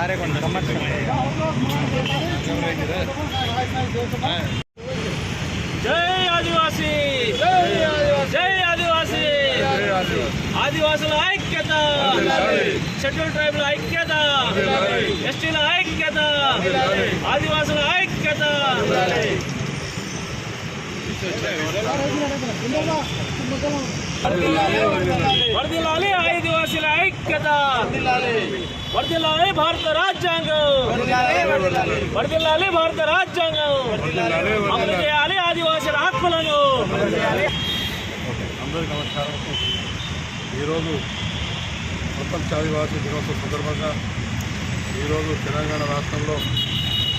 జై లారీ కొండ జై ఆదివాసీ. జై ఆదివాసీ. ఆదివాసుల ఐక్యత. షెడ్యూల్ ట్రైబుల ఐక్యత. ఎస్టీల ఐక్యత. ఆదివాసుల ఐక్యత. వర్దిల్లాలి ఆదివాసీల ఐక్యత. వర్దిల్లాలి భారత రాజ్యాంగం. వర్దిల్లాలి భారత రాజ్యాంగం. అమలు చేయాలి ఆదివాసీల హక్కులను అందరికీ నమస్కారం. ఈరోజు ప్రపంచ ఆదివాసీ దినోత్సవం సందర్భంగా ఈరోజు తెలంగాణ రాష్ట్రంలో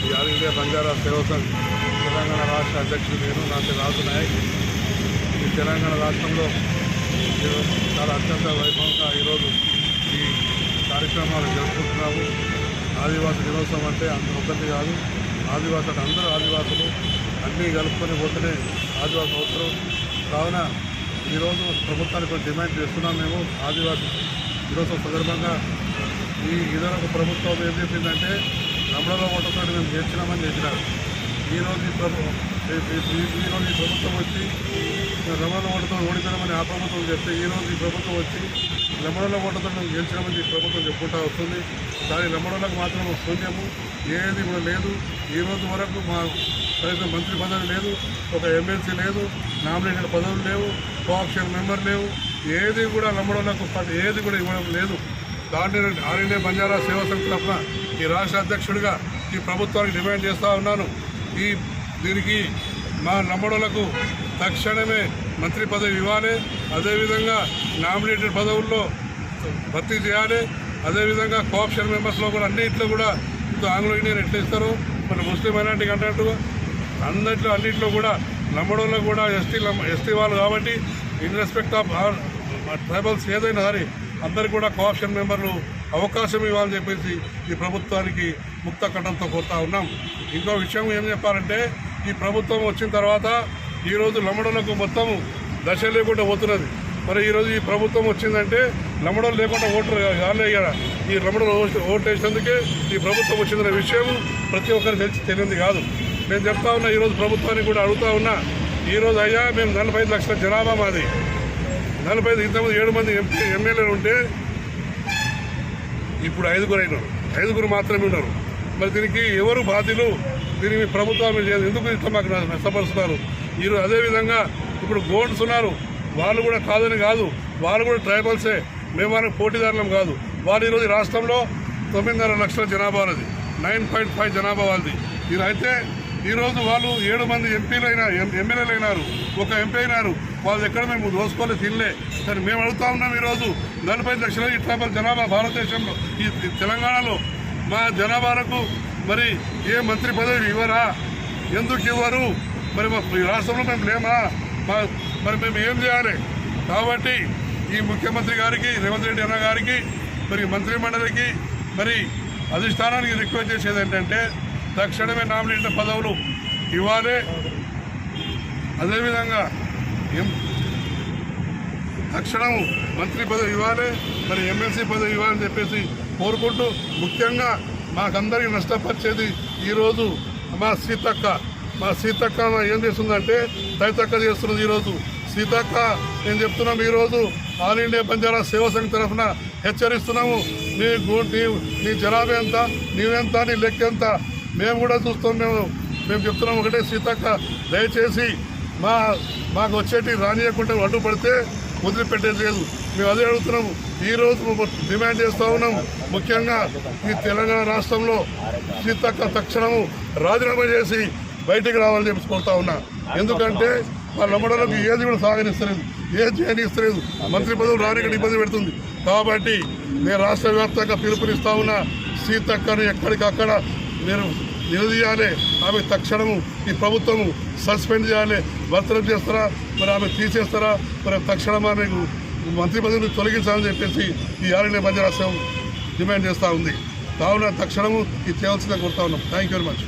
ఈ ఆల్ ఇండియా బంజారా సేవా సంఘ్ తెలంగాణ రాష్ట్ర అధ్యక్షుడు నేను నా పేరు రాజు నాయక్. ఈ తెలంగాణ రాష్ట్రంలో చాలా అత్యంత వైభవంగా ఈరోజు ఈ కార్యక్రమాలు జరుపుకుంటున్నాము. ఆదివాసీ దినోత్సవం అంటే అంత ఒకటి కాదు. ఆదివాసి అందరూ ఆదివాసులు అన్నీ కలుపుకొని పోతేనే ఆదివాసి అవసరం. కావున ఈరోజు ప్రభుత్వానికి డిమాండ్ చేస్తున్నాం మేము ఆదివాసి దినోత్సవం సందర్భంగా. ఈ ఇదొక ప్రభుత్వం ఏం చెప్పిందంటే రమణలో ఓటుతో మేము చేర్చినామని చెప్పినారు. ఈరోజు ఈ ప్రభు ఈ- ఈరోజు ప్రభుత్వం వచ్చి రమణ ఓటుతో ఓడిపోయినామని ఆ ప్రభుత్వం చెప్తే ఈరోజు ఈ ప్రభుత్వం వచ్చి లెమడలో ఓటుతో మేము గెలిచినామని ఈ ప్రభుత్వం చెప్పుకుంటా వస్తుంది. దాని లెమడలకు మాత్రం శూన్యము. ఏది కూడా లేదు. ఈ రోజు వరకు మా కనీసం మంత్రి పదవి లేదు. ఒక ఎమ్మెల్సీ లేదు. నామినేటెడ్ పదవులు లేవు. కోఆప్షన్ మెంబర్ లేవు. ఏది కూడా లమ్మడోళ్ళకు ఏది కూడా ఇవ్వడం లేదు. దాంట్లో ఆల్ ఇండియా బంజారా సేవా సంఘ తరఫున ఈ రాష్ట్ర అధ్యక్షుడిగా ఈ ప్రభుత్వానికి డిమాండ్ చేస్తూ ఉన్నాను. ఈ దీనికి మా నమ్మడులకు తక్షణమే మంత్రి పదవి ఇవ్వాలి. అదేవిధంగా నామినేటెడ్ పదవుల్లో భర్తీ చేయాలి. అదేవిధంగా కోఆప్షన్ మెంబర్స్లో కూడా అన్నింటిలో కూడా ఇప్పుడు ఆంగ్లో ఇండియన్ ఎట్లా ఇస్తారు? మన ముస్లిం మైనార్టీకి అన్నట్టుగా అన్నింటిలో అన్నింటిలో కూడా నమ్మడంలో కూడా ఎస్టీ ఎస్టీ వాళ్ళు కాబట్టి ఇన్ రెస్పెక్ట్ ఆఫ్ ట్రైబల్స్ ఏదైనా సరే అందరికి కూడా కోఆప్షన్ మెంబర్లు అవకాశం ఇవ్వాలని చెప్పేసి ఈ ప్రభుత్వానికి ముక్త కట్టంతో కోరుతా ఉన్నాం. ఇంకో విషయం ఏం చెప్పాలంటే ఈ ప్రభుత్వం వచ్చిన తర్వాత ఈరోజు లమ్మడలకు మొత్తం దశ లేకుండా పోతున్నది. మరి ఈరోజు ఈ ప్రభుత్వం వచ్చిందంటే లమ్మడలు లేకుండా ఓటర్ కాలే ఈ లమ్మడలు ఓటు వేసినందుకే ఈ ప్రభుత్వం వచ్చిందనే విషయం ప్రతి ఒక్కరికి తెలిసి తెలియంది కాదు. నేను చెప్తా ఉన్నా ఈరోజు ప్రభుత్వానికి కూడా అడుగుతా ఉన్నా ఈరోజు అయ్యా మేము నలభై లక్షల జనాభా మాది. నలభై ఐదు ఇంతకుముందు ఏడు మంది ఎంపీ ఎమ్మెల్యేలు ఉంటే ఇప్పుడు ఐదుగురు అయినారు. ఐదుగురు మాత్రమే ఉన్నారు. మరి దీనికి ఎవరు బాధ్యులు? దీనికి ప్రభుత్వం లేదు ఎందుకు ఇట్లా మాకు నష్టపరుస్తున్నారు? మీరు అదేవిధంగా ఇప్పుడు గోండ్స్ ఉన్నారు. వాళ్ళు కూడా కాదని కాదు. వాళ్ళు కూడా ట్రైబల్సే. మేము వాళ్ళకి పోటీదారులం కాదు. వాళ్ళు ఈరోజు రాష్ట్రంలో తొమ్మిదిన్నర లక్షల జనాభా ఉన్నది నైన్ పాయింట్ ఫైవ్ జనాభా వాళ్ళది. ఇది అయితే ఈరోజు వాళ్ళు ఏడు మంది ఎంపీలు అయినా ఎమ్మెల్యేలు అయినారు. ఒక ఎంపీ అయినారు. వాళ్ళు ఎక్కడ మేము దోసుకోలే తినలే. సరే మేము అడుగుతా ఉన్నాం ఈరోజు నలభై లక్షల ఈ ట్రైబల్ జనాభా భారతదేశంలో ఈ తెలంగాణలో. మా జనాభాకు మరి ఏ మంత్రి పదవి ఇవ్వరా? ఎందుకు ఇవ్వరు? మరి మా రాష్ట్రంలో మేము లేమా? మరి మేము ఏం చేయాలి? కాబట్టి ఈ ముఖ్యమంత్రి గారికి రేవంత్ రెడ్డి అన్న గారికి మరి మంత్రి మండలికి మరి అధిష్టానానికి రిక్వెస్ట్ చేసేది ఏంటంటే తక్షణమే నామినేటెడ్ పదవులు ఇవ్వాలి. అదేవిధంగా ఎం తక్షణం మంత్రి పదవి ఇవ్వాలి మరి ఎమ్మెల్సీ పదవి ఇవ్వాలని చెప్పేసి కోరుకుంటూ ముఖ్యంగా మాకందరికి నష్టపరిచేది ఈరోజు మా సీతక్క. మా సీతక్క ఏం చేస్తుందంటే తైతక్క చేస్తున్నది ఈరోజు. సీతక్క నేను చెప్తున్నాం ఈరోజు ఆల్ ఇండియా బంజారా సేవా సంఘ్ తరఫున హెచ్చరిస్తున్నాము. నీ నీ నీ జనాభా ఎంత నీవెంత నీ లెక్క ఎంత? మేము కూడా చూస్తాం మేము. మేము చెప్తున్నాం ఒకటే సీతక్క దయచేసి మా మాకు వచ్చేటి రానియకుండా అడ్డుపడితే వదిలిపెట్టేది లేదు. మేము అదే అడుగుతున్నాము. ఈ రోజు డిమాండ్ చేస్తూ ఉన్నాము. ముఖ్యంగా ఈ తెలంగాణ రాష్ట్రంలో సీతక్క తక్షణము రాజీనామా చేసి బయటికి రావాలని చెప్పి కోరుతా ఉన్నా. ఎందుకంటే వాళ్ళ నమ్మడానికి ఏది కూడా సాగనిస్తలేదు. ఏది చేయనిస్తలేదు. మంత్రి పదవులు రానికి ఇబ్బంది పెడుతుంది. కాబట్టి నేను రాష్ట్ర వ్యాప్తంగా పిలుపునిస్తా ఉన్నా. సీతక్కను ఎక్కడికక్కడ మీరు నిలదీయాలి ఆమె తక్షణము ఈ ప్రభుత్వము సస్పెండ్ చేయాలి. భర్తలు చేస్తారా? మరి ఆమె తీసేస్తారా? మరి తక్షణం ఆమెకు మంత్రి పదవిని తొలగించాలని చెప్పేసి ఈ ఆర్ఎన్ఏ బంజారాశ్రం డిమాండ్ చేస్తూ ఉంది. కావున తక్షణము ఇది చేయాల్సిందిగా కోరుతా ఉన్నాం. థ్యాంక్ యూ వెరీ మచ్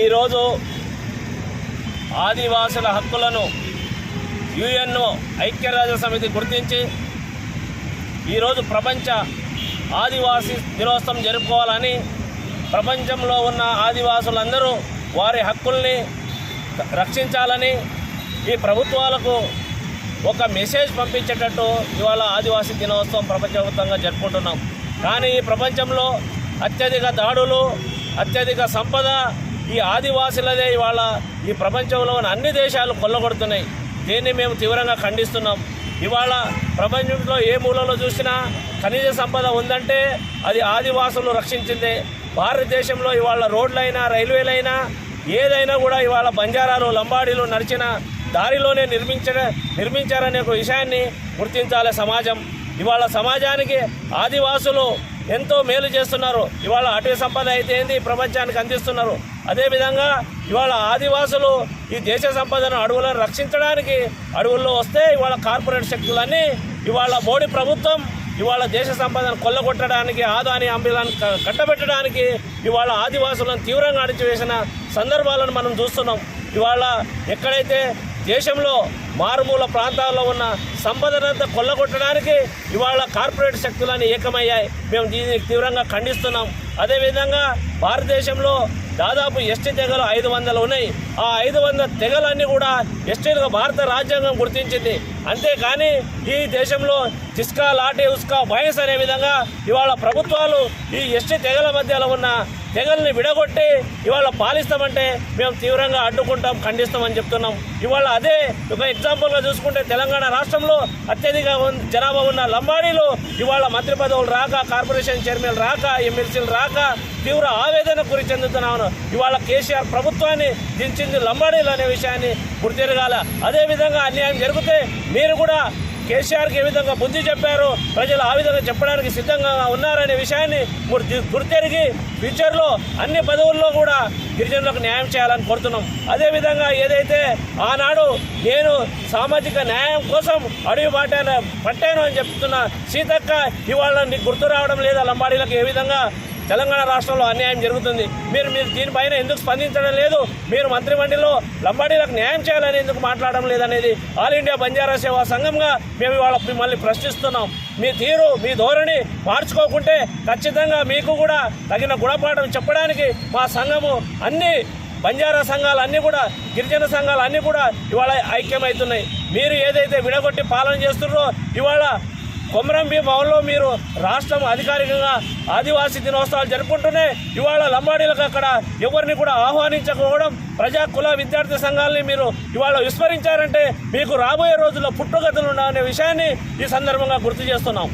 ఈరోజు ఆదివాసుల హక్కులను యుఎన్ఓ ఐక్యరాజ్య సమితి గుర్తించి ఈరోజు ప్రపంచ ఆదివాసీ దినోత్సవం జరుపుకోవాలని ప్రపంచంలో ఉన్న ఆదివాసులందరూ వారి హక్కుల్ని రక్షించాలని ఈ ప్రభుత్వాలకు ఒక మెసేజ్ పంపించేటట్టు ఇవాళ ఆదివాసీ దినోత్సవం ప్రపంచవ్యాప్తంగా జరుపుకుంటున్నాం. కానీ ఈ ప్రపంచంలో అత్యధిక దాడులు అత్యధిక సంపద ఈ ఆదివాసులదే ఇవాళ ఈ ప్రపంచంలో ఉన్న అన్ని దేశాలు కొల్లగొడుతున్నాయి. దీన్ని మేము తీవ్రంగా ఖండిస్తున్నాం. ఇవాళ ప్రపంచంలో ఏ మూలలో చూసినా ఖనిజ సంపద ఉందంటే అది ఆదివాసులు రక్షించిందే. భారతదేశంలో ఇవాళ రోడ్లైనా రైల్వేలైనా ఏదైనా కూడా ఇవాళ బంజారాలు లంబాడీలు నడిచిన దారిలోనే నిర్మించ నిర్మించారనే ఒక విషయాన్ని గుర్తించాలి సమాజం. ఇవాళ సమాజానికి ఆదివాసులు ఎంతో మేలు చేస్తున్నారు. ఇవాళ అటవీ సంపద అయితే ఏంది? ప్రపంచానికి అందిస్తున్నారు. అదేవిధంగా ఇవాళ ఆదివాసులు ఈ దేశ సంపదను అడవులను రక్షించడానికి అడవుల్లో వస్తే ఇవాళ కార్పొరేట్ శక్తులన్నీ ఇవాళ మోడీ ప్రభుత్వం ఇవాళ దేశ సంపదను కొల్లగొట్టడానికి ఆదాని అంబిలాన్ని కట్టబెట్టడానికి ఇవాళ ఆదివాసులను తీవ్రంగా అణిచివేసిన సందర్భాలను మనం చూస్తున్నాం. ఇవాళ ఎక్కడైతే దేశంలో మారుమూల ప్రాంతాల్లో ఉన్న సంపదనంతా కొల్లగొట్టడానికి ఇవాళ కార్పొరేట్ శక్తులని ఏకమయ్యాయి. మేము దీన్ని తీవ్రంగా ఖండిస్తున్నాం. అదేవిధంగా భారతదేశంలో దాదాపు ఎస్టీ తెగలు ఐదు వందలు ఉన్నాయి. ఆ ఐదు వందల తెగలన్నీ కూడా ఎస్టీలుగా భారత రాజ్యాంగం గుర్తించింది. అంతేకాని ఈ దేశంలో చిస్కా లాటే ఉస్కా బయస్ అనే విధంగా ఇవాళ ప్రభుత్వాలు ఈ ఎస్టీ తెగల మధ్యలో ఉన్న తెగల్ని విడగొట్టి ఇవాళ పాలిస్తామంటే మేము తీవ్రంగా అడ్డుకుంటాం ఖండిస్తామని చెప్తున్నాం. ఇవాళ అదే ఒక ఎగ్జాంపుల్గా చూసుకుంటే తెలంగాణ రాష్ట్రంలో అత్యధిక జనాభా ఉన్న లంబాడీలు ఇవాళ మంత్రి పదవులు రాక కార్పొరేషన్ చైర్మన్ రాక ఎమ్మెల్సీలు రాక తీవ్ర ఆవేదన గురి చెందుతున్నాను. ఇవాళ కేసీఆర్ ప్రభుత్వాన్ని దించింది లంబాడీలు అనే విషయాన్ని గుర్తిరగాల. అదేవిధంగా అన్యాయం జరిగితే మీరు కూడా కేసీఆర్కి ఏ విధంగా బుద్ధి చెప్పారు? ప్రజలు ఆ విధంగా చెప్పడానికి సిద్ధంగా ఉన్నారనే విషయాన్ని గుర్తి- గుర్తెరిగి ఫ్యూచర్లో అన్ని పదవుల్లో కూడా గిరిజనులకు న్యాయం చేయాలని కోరుతున్నాం. అదేవిధంగా ఏదైతే ఆనాడు నేను సామాజిక న్యాయం కోసం అడవి పట్టాను పట్టాను అని చెప్తున్న సీతక్క ఇవాళ నీకు గుర్తు రావడం లేదా లంబాడీలకు ఏ విధంగా తెలంగాణ రాష్ట్రంలో అన్యాయం జరుగుతుంది. మీరు మీరు దీనిపైన ఎందుకు స్పందించడం లేదు? మీరు మంత్రిమండలిలో లంబాడీలకు న్యాయం చేయాలని ఎందుకు మాట్లాడడం లేదనేది ఆల్ ఇండియా బంజారా సేవా సంఘంగా మేము ఇవాళ మిమ్మల్ని ప్రశ్నిస్తున్నాం. మీ తీరు మీ ధోరణి మార్చుకోకుంటే ఖచ్చితంగా మీకు కూడా తగిన గుణపాఠం చెప్పడానికి మా సంఘము అన్ని బంజారా సంఘాలు అన్నీ కూడా గిరిజన సంఘాలు అన్నీ కూడా ఇవాళ ఐక్యమవుతున్నాయి. మీరు ఏదైతే విడగొట్టి పాలన చేస్తున్నారో ఇవాళ కొమరం భీమంలో మీరు రాష్ట్రం అధికారికంగా ఆదివాసీ దినోత్సవాలు జరుపుకుంటూనే ఇవాళ లంబాడీలకు అక్కడ ఎవరిని కూడా ఆహ్వానించకపోవడం ప్రజా కుల విద్యార్థి సంఘాలని మీరు ఇవాళ విస్మరించారంటే మీకు రాబోయే రోజుల్లో పుట్టుగతులు ఉండాలనే విషయాన్ని ఈ సందర్భంగా గుర్తు చేస్తున్నాం.